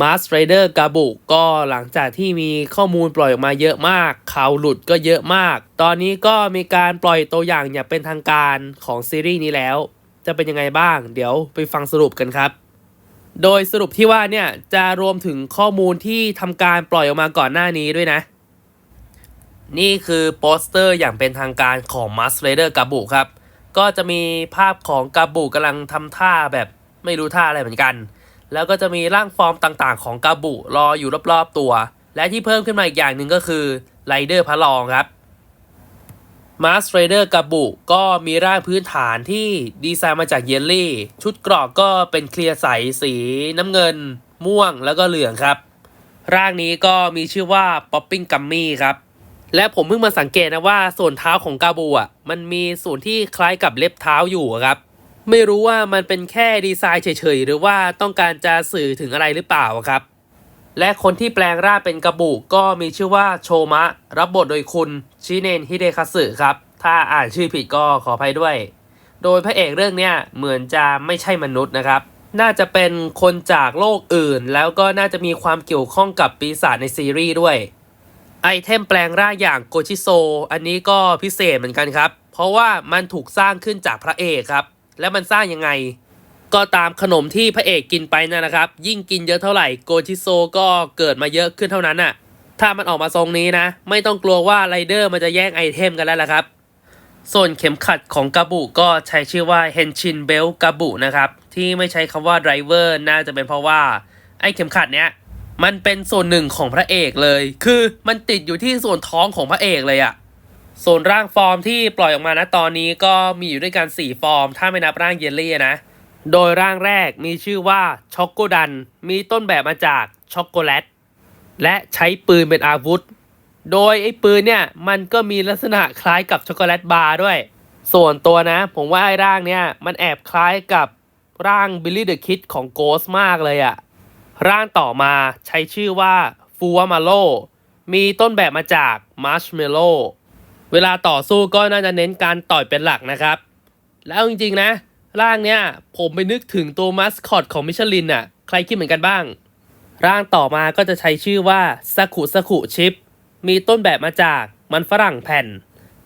มาส r รเดอร์กาบุก็หลังจากที่มีข้อมูลปล่อยออกมาเยอะมาก ข่าวหลุดก็เยอะมาก ตอนนี้ก็มีการปล่อยตัวอย่างอย่างเป็นทางการของซีรีส์นี้แล้ว จะเป็นยังไงบ้าง เดี๋ยวไปฟังสรุปกันครับ โดยสรุปที่ว่าเนี่ย จะรวมถึงข้อมูลที่ทำการปล่อยออกมาก่อนหน้านี้ด้วยนะ นี่คือโปสเตอร์อย่างเป็นทางการของ m a s เ Raider กาบุครับ ก็จะมีภาพของกาบุกำลังทำท่าแบบไม่รู้ท่าอะไรเหมือนกัน แล้วก็จะมีร่างฟอร์มต่างๆ ของกาบุรออยู่รอบๆตัว และที่เพิ่มขึ้นมาอีกอย่างหนึ่งก็คือไรเดอร์พระรองครับมาส r รเดอร์กาบุก็มีร่างพื้นฐานที่ดีไซน์มาจากเยลลี่ ชุดเกรอกก็เป็นเคลียร์ใสสีน้ำเงิน ม่วงแล้วก็เหลืองครับ ร่างนี้ก็มีชื่อว่า Popping Gummy ครับและผมเพิ่งมาสังเกตนะว่าส่วนเท้าของกาบูอะมันมีส่วนที่คล้ายกับเล็บเท้าอยู่ครับ ไม่รู้ว่ามันเป็นแค่ดีไซน์เฉยๆ หรือว่าต้องการจะสื่อถึงอะไรหรือเปล่าครับ และคนที่แปลงร่างเป็นกาบูก็มีชื่อว่าโชมะ รับบทโดยคุณชิเนนฮิเดคัสึครับ ถ้าอ่านชื่อผิดก็ขออภัยด้วย โดยพระเอกเรื่องเนี้ยเหมือนจะไม่ใช่มนุษย์นะครับ น่าจะเป็นคนจากโลกอื่น แล้วก็น่าจะมีความเกี่ยวข้องกับปีศาจในซีรีส์ด้วย ไอเทมแปลงร่างอย่างโกชิโซ อันนี้ก็พิเศษเหมือนกันครับ เพราะว่ามันถูกสร้างขึ้นจากพระเอกครับ แล้วมันสร้างยังไง ก็ตามขนมที่พระเอกกินไปนั่นนะครับ ยิ่งกินเยอะเท่าไหร่โกชิโซก็เกิดมาเยอะขึ้นเท่านั้นน่ะ ถ้ามันออกมาทรงนี้นะ ไม่ต้องกลัวว่าไรเดอร์มันจะแย่งไอเทมกันแล้วล่ะครับ ส่วนเข็มขัดของกาบุก็ใช้ชื่อว่า Henshin Belt กาบุนะครับ ที่ไม่ใช้คำว่า driver น่าจะเป็นเพราะว่า ไอเข็มขัดเนี้ยมันเป็นส่วนหนึ่งของพระเอกเลย คือมันติดอยู่ที่ส่วนท้องของพระเอกเลยอะ ส่วนร่างฟอร์มที่ปล่อยออกมานะตอนนี้ก็มีอยู่ด้วยกัน 4 ฟอร์ม ถ้าไม่นับร่างเยลลี่นะ โดยร่างแรกมีชื่อว่าช็อกโกดัน มีต้นแบบมาจากช็อกโกแลต และใช้ปืนเป็นอาวุธ โดยไอ้ปืนเนี่ยมันก็มีลักษณะคล้ายกับช็อกโกแลตบาร์ด้วย ส่วนตัวนะ ผมว่าไอ้ร่างเนี่ยมันแอบคล้ายกับร่างบิลลี่เดอะคิดของโกสมากเลยอะร่างต่อมาใช้ชื่อว่าฟูวามาโลมีต้นแบบมาจากมาร์ชเมลโล เวลาต่อสู้ก็น่าจะเน้นการต่อยเป็นหลักนะครับ แล้วจริงๆนะ ร่างเนี่ยผมไปนึกถึงตัวมัสคอตของมิชลินอะใครคิดเหมือนกันบ้าง ร่างต่อมาก็จะใช้ชื่อว่าสกุสกุชิป มีต้นแบบมาจากมันฝรั่งแผ่น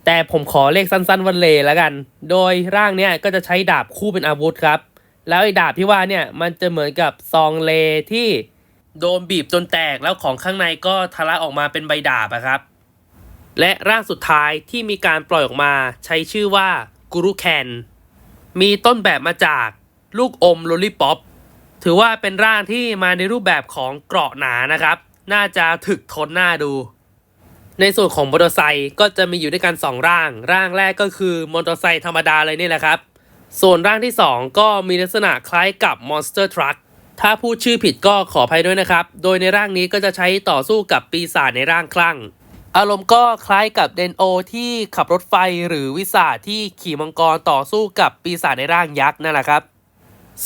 แต่ผมขอเลขสั้นๆวันเลแล้วกัน โดยร่างเนี่ยก็จะใช้ดาบคู่เป็นอาวุธครับ แล้วไอ้ดาบที่ว่าเนี่ยมันจะเหมือนกับซองเลที่โดนบีบจนแตกแล้วของข้างในก็ทะลักออกมาเป็นใบดาบอะครับ และร่างสุดท้ายที่มีการปล่อยออกมาใช้ชื่อว่ากูรุแคนมีต้นแบบมาจากลูกอมโลลิปอปถือว่าเป็นร่างที่มาในรูปแบบของเกราะหนานะครับ น่าจะถึกทนหน้าดู ในส่วนของมอเตอร์ไซค์ก็จะมีอยู่ด้วยกัน 2 ร่าง ร่างแรกก็คือมอเตอร์ไซค์ธรรมดาเลยนี่แหละครับ ส่วนร่างที่ 2 ก็มีลักษณะคล้ายกับ Monster Truck ถ้าพูดชื่อผิดก็ขออภัยด้วยนะครับ โดยในร่างนี้ก็จะใช้ต่อสู้กับปีศาจในร่างคลั่ง อารมณ์ก็คล้ายกับเดนโอที่ขับรถไฟหรือวิสาที่ขี่มังกรต่อสู้กับปีศาจในร่างยักษ์นั่นแหละครับ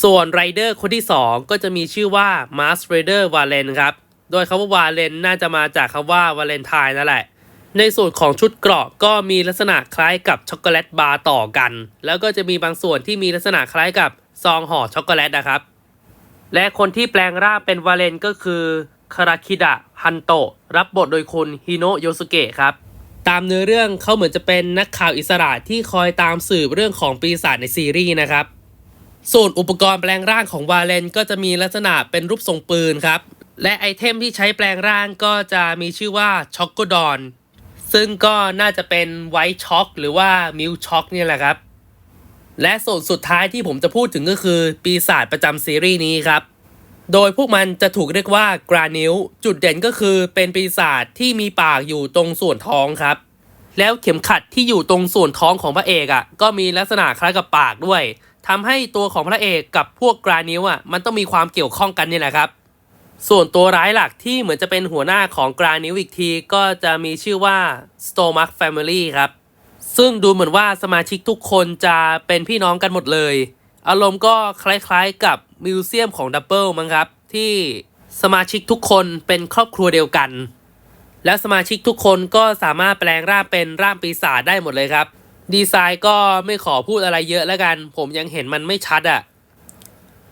ส่วนไรเดอร์คนที่ 2 ก็จะมีชื่อว่า Mars Raider Valen ครับ โดยคำว่าวาเลนน่าจะมาจากคำว่าวาเลนไทน์นั่นแหละ ในส่วนของชุดเกราะก็มีลักษณะคล้ายกับช็อกโกแลตบาร์ต่อกัน แล้วก็จะมีบางส่วนที่มีลักษณะคล้ายกับซองห่อช็อกโกแลตนะครับ และคนที่แปลงร่างเป็นวาเลนก็คือ คาราคิดะฮันโตะรับบทโดยคุณฮิโนะโยสุเกะครับ ตามเนื้อเรื่องเขาเหมือนจะเป็นนักข่าวอิสระที่คอยตามสืบเรื่องของปีศาจในซีรีส์นะครับ ส่วนอุปกรณ์แปลงร่างของวาเลนก็จะมีลักษณะเป็นรูปทรงปืนครับ และไอเทมที่ใช้แปลงร่างก็จะมีชื่อว่าช็อกโกดอนซึ่งก็น่าจะเป็นไวท์ช็อกหรือว่ามิลช็อกนี่แหละครับ และส่วนสุดท้ายที่ผมจะพูดถึงก็คือปีศาจประจำซีรีส์นี้ครับ โดยพวกมันจะถูกเรียกว่ากรานิวจุดเด่นก็คือเป็นปีศาจที่มีปากอยู่ตรงส่วนท้องครับ แล้วเข็มขัดที่อยู่ตรงส่วนท้องของพระเอกอะ่ะก็มีลักษณะคล้ายกับปากด้วยทำให้ตัวของพระเอกกับพวกกรานิวอะมันต้องมีความเกี่ยวข้องกันนี่แหละครับ ส่วนตัวร้ายหลักที่เหมือนจะเป็นหัวหน้าของกรานิวอีกที ก็จะมีชื่อว่า Stomach Family ครับซึ่งดูเหมือนว่าสมาชิกทุกคนจะเป็นพี่น้องกันหมดเลย อารมณ์ก็คล้ายๆกับมิวเซียมของดับเบิลมั้งครับ ที่สมาชิกทุกคนเป็นครอบครัวเดียวกัน และสมาชิกทุกคนก็สามารถแปลงร่างเป็นร่างปีศาจได้หมดเลยครับ ดีไซน์ก็ไม่ขอพูดอะไรเยอะแล้วกัน ผมยังเห็นมันไม่ชัดอะ่ะ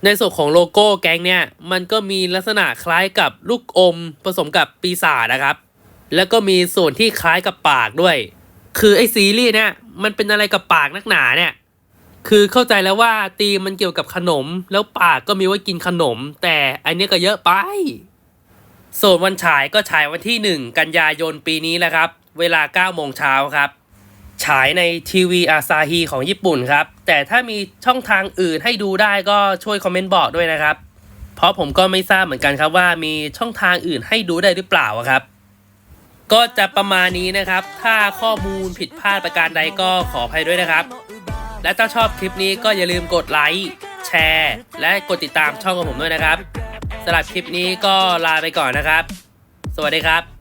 ในส่วนของโลโก้แก๊งเนี่ยมันก็มีลักษณะคล้ายกับลูกอมผสมกับปีศาจนะครับ แล้วก็มีส่วนที่คล้ายกับปากด้วย คือไอซีรีส์เนี่ยมันเป็นอะไรกับปากนักหนาเนี่ย คือเข้าใจแล้วว่าตีมันเกี่ยวกับขนม แล้วปากก็มีไว้กินขนม แต่อันนี้ก็เยอะไป ส่วนวันฉายก็ฉายวันที่ 1 กันยายนปีนี้แหละครับ เวลา9โมงเช้าครับ ฉายในทีวีอาซาฮีของญี่ปุ่นครับ แต่ถ้ามีช่องทางอื่นให้ดูได้ก็ช่วยคอมเมนต์บอกด้วยนะครับ เพราะผมก็ไม่ทราบเหมือนกันครับว่ามีช่องทางอื่นให้ดูได้หรือเปล่าครับก็จะประมาณนี้นะครับ ถ้าข้อมูลผิดพลาดประการใดก็ขออภัยด้วยนะครับ และถ้าชอบคลิปนี้ก็อย่าลืมกดไลค์แชร์ และกดติดตามช่องของผมด้วยนะครับสำหรับคลิปนี้ก็ลาไปก่อนนะครับ สวัสดีครับ